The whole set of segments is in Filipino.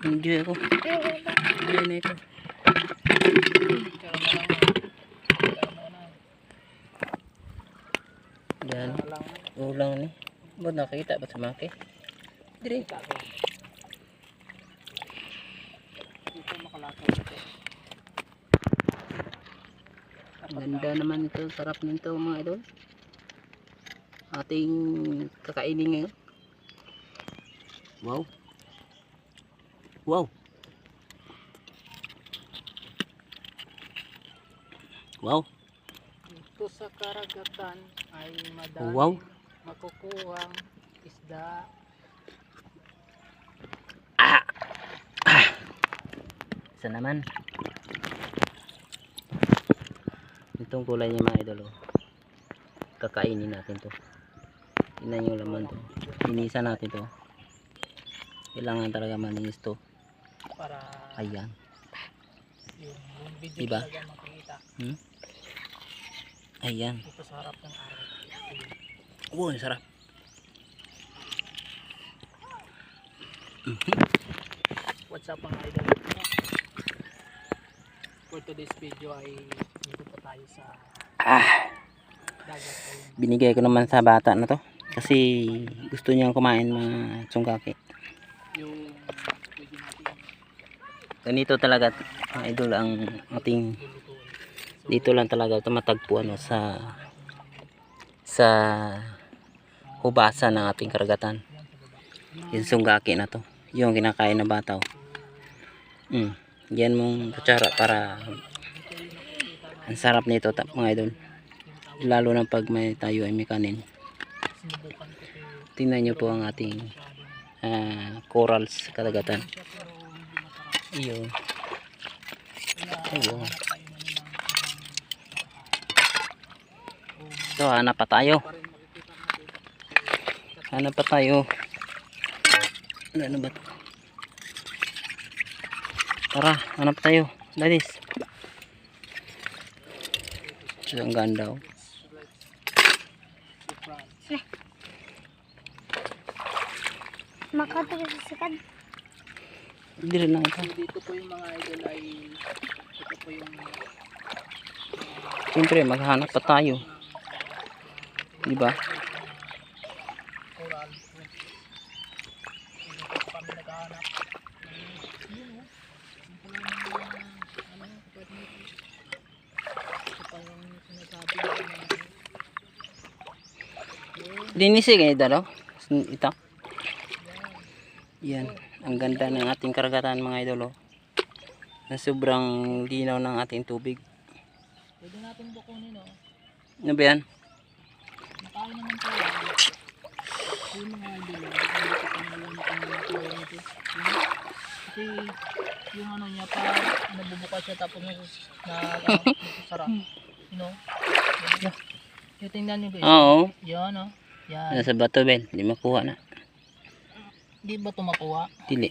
Enjoy ako. Enjoy na ito. Yan. Ulang ni. Ba't nakita ba sa maki? Dire. Ganda naman ito. Sarap nito mga idol. Ating kakainin ngayon. Wow. Wow. Wow. Ito sa karagatan ay madami Wow. makukuhang isda. Isa naman. Itong kulay niya mga idol. oh. Kakainin natin to. Tingnan yung laman to. Inisa natin to. Kailangan talaga maninis to. Para Ayan. yung, yung video Diba? talaga makikita Hmm? Ayan. dito sa harap ng araw. Wow, ang sarap. What's up mga idol? For today's video ay dito po tayo sa Ah, binigay ko naman sa bata na to. Kasi gusto niyang kumain mga tsungkaki. Yung Ganito talaga idol ang ating dito lang talaga ito matagpuan no, sa sa hubasan ng ating karagatan yung sunggaki na to yung kinakain na bata oh. mm. yan mong kutsara para ang sarap nito mga idol lalo na pag may tayo ay may kanin tingnan nyo po ang ating ah, corals sa karagatan iyo. Iyo. So hanap pa tayo. Hanap pa tayo. Ano, ano ba tara hanap tayo. Dadis ang ganda oh. Makatuloy sa sikad. hindi rin lang ito dito po yung mga idol ay ito po yung siyempre maghanap pa tayo di ba coral reef. Dito po yan ang ganda ng ating karagatan mga idolo na sobrang linaw ng ating tubig Pwede natin bukunin oh. ano ba yan Nakain naman tayo. Yung mga idol, oh, hindi ko pa nalang nito. Kasi yung ano niya pa nabubukas siya tapos na na nasasara. You know? Yan. Yung tingnan nyo guys. oo Yan oh. Yan. nasa bato bel hindi makuha na Di ba ito makuha? dili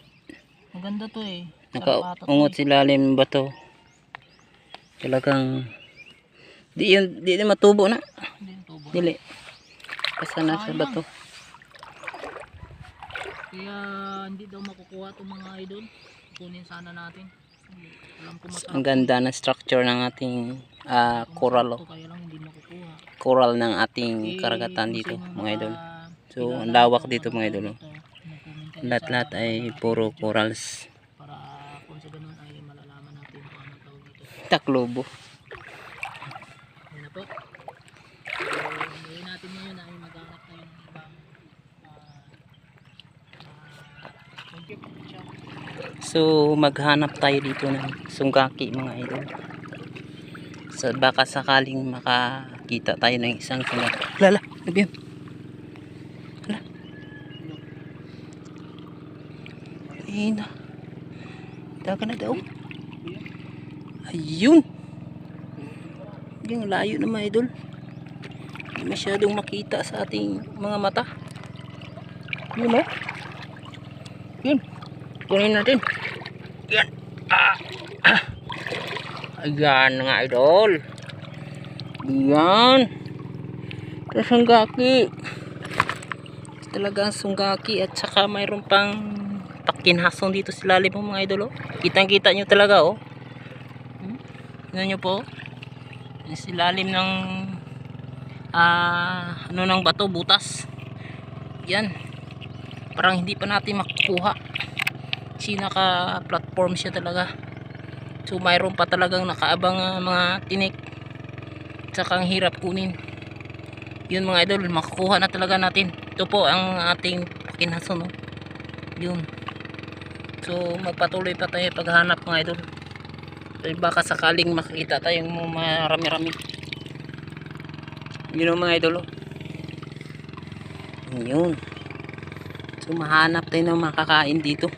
Maganda to eh. To nakaungot eh. si lalim ng bato talagang di yun di na matubo na Hindi yung tubo. dili basta nasa Sayang. bato Kaya hindi daw makukuha itong mga idol. Kunin sana natin. Ang ganda ng structure ng ating ah, coral oh. to, coral ng ating karagatan dito mga idol So, ang lawak dito, mga idol, oh. Lahat-lahat ay puro corals para kung sa ganun ay malalaman natin kung ano tawag dito. taklobo Yun na po. So, ang gawin natin ngayon ay maghanap tayo ng ibang ah, ah. So maghanap tayo dito ng sungkaki mga idol. So baka sakaling makakita tayo ng isang sungkaki. Lala, ano ba yun? Hala. Ayun. Daga na daw. Ayun. Yung layo na mga idol. Hindi masyadong makita sa ating mga mata. Yun mo. Yun. Kunin natin. Yan. Ah. Ah. Ayan nga idol. Yan. Ito sunggaki. Talagang sunggaki at saka mayroon pang pakinhason dito sa lalim mo mga idol oh. Kitang kita nyo talaga oh. Hmm? Tingnan nyo po. Yung sa lalim ng ah ano ng bato, butas. Yan. Parang hindi pa natin makukuha. Kasi naka platform siya talaga. So mayroon pa talagang nakaabang ah, mga tinik. Tsaka ang hirap kunin. Yun mga idol, makukuha na talaga natin. Ito po ang ating pakinhason. Oh. Yun. So magpatuloy pa tayo paghanap mga idol. Dahil baka sakaling makikita tayong marami-rami. Yun mga idol. Oh. Yun. So mahanap tayo ng makakain dito.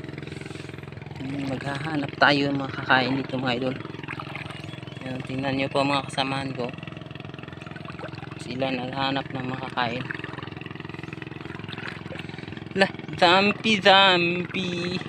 Hmm, Maghahanap tayo ng makakain dito mga idol. Yan, tingnan nyo po mga kasamahan ko. Sila naghanap ng makakain. Lah, zampi zampi.